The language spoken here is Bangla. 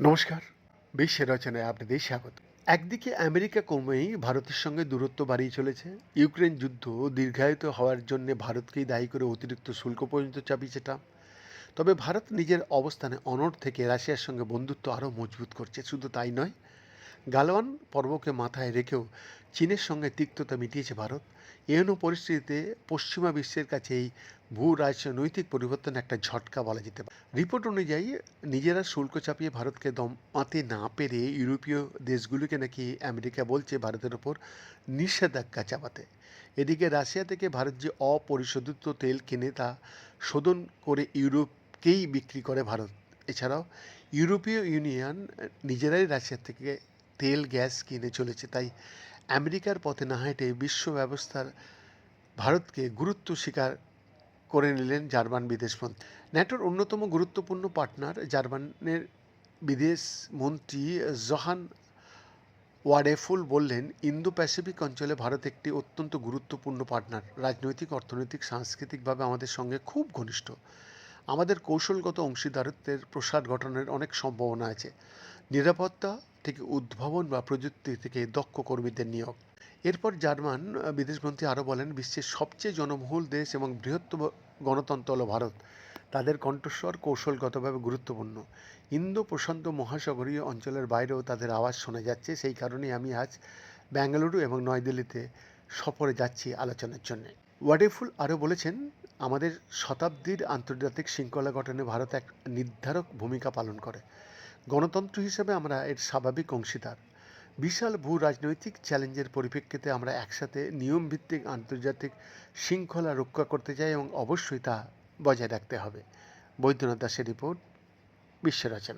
নমস্কার বিশ্বের রচনায় আপনাদের স্বাগত। একদিকে আমেরিকা ক্রমেই ভারতের সঙ্গে দূরত্ব বাড়িয়ে চলেছে। ইউক্রেন যুদ্ধ দীর্ঘায়িত হওয়ার জন্য ভারতকেই দায়ী করে অতিরিক্ত শুল্ক পর্যন্ত চাপিয়েছে ট্রাম্প। তবে ভারত নিজের অবস্থানে অনড় থেকে রাশিয়ার সঙ্গে বন্ধুত্ব আরও মজবুত করছে। শুধু তাই নয় গালওয়ান পর্বকে মাথায় রেখেও চীনের সঙ্গে তিক্ততা মিটিয়েছে ভারত। এহেন পরিস্থিতিতে পশ্চিমা বিশ্বের কাছে এই ভূ রাজনৈতিক পরিবর্তন একটা ঝটকা বলা যেতে পারে। রিপোর্ট অনুযায়ী, নিজেরা শুল্ক চাপিয়ে ভারতকে দমাতে না পেরে ইউরোপীয় দেশগুলিকে নাকি আমেরিকা বলছে ভারতের ওপর নিষেধাজ্ঞা চাপাতে। এদিকে রাশিয়া থেকে ভারত যে অপরিশোধিত তেল কেনে তা শোধন করে ইউরোপকেই বিক্রি করে ভারত। এছাড়াও, ইউরোপীয় ইউনিয়ন নিজেরাই রাশিয়া থেকে তেল, গ্যাস কিনে চলেছে। তাই আমেরিকার পথে না হেঁটে বিশ্ব ব্যবস্থার ভারতকে গুরুত্ব স্বীকার করে নিলেন জার্মান বিদেশমন্ত্রী ন্যাটোর অন্যতম গুরুত্বপূর্ণ পার্টনার জার্মানের বিদেশ মন্ত্রী জহান ওয়াডেফুল বললেন ইন্দো প্যাসিফিক অঞ্চলে ভারত একটি অত্যন্ত গুরুত্বপূর্ণ পার্টনার। রাজনৈতিক, অর্থনৈতিক, সাংস্কৃতিকভাবে আমাদের সঙ্গে খুব ঘনিষ্ঠ। আমাদের কৌশলগত অংশীদারত্বের প্রসার ঘটনের অনেক সম্ভাবনা আছে। নিরাপত্তা থেকে উদ্ভাবন বা প্রযুক্তি থেকে দক্ষ কর্মীদের নিয়োগ। এরপর জার্মান বিদেশমন্ত্রী আরও বলেন, বিশ্বের সবচেয়ে জনবহুল দেশ এবং বৃহত্তম গণতন্ত্র হল ভারত। তাদের কণ্ঠস্বর কৌশলগতভাবে গুরুত্বপূর্ণ। ইন্দো প্রশান্ত মহাসাগরীয় অঞ্চলের বাইরেও তাদের আওয়াজ শোনা যাচ্ছে। সেই কারণেই আমি আজ বেঙ্গালুরু এবং নয়াদিল্লিতে সফরে যাচ্ছি আলোচনার জন্য। ওয়াডেফুল আরও বলেছেন, আমাদের শতাব্দীর আন্তর্জাতিক শৃঙ্খলা গঠনে ভারত এক নির্ধারক ভূমিকা পালন করে। গণতন্ত্র হিসেবে আমরা এর স্বাভাবিক অংশীদার। বিশাল ভূ রাজনৈতিক চ্যালেঞ্জের পরিপ্রেক্ষিতে আমরা একসাথে নিয়মভিত্তিক আন্তর্জাতিক শৃঙ্খলা রক্ষা করতে চাই এবং অবশ্যই তা বজায় রাখতে হবে। বৈদ্যনাথ দাসের রিপোর্ট, বিশ্ব রচনা।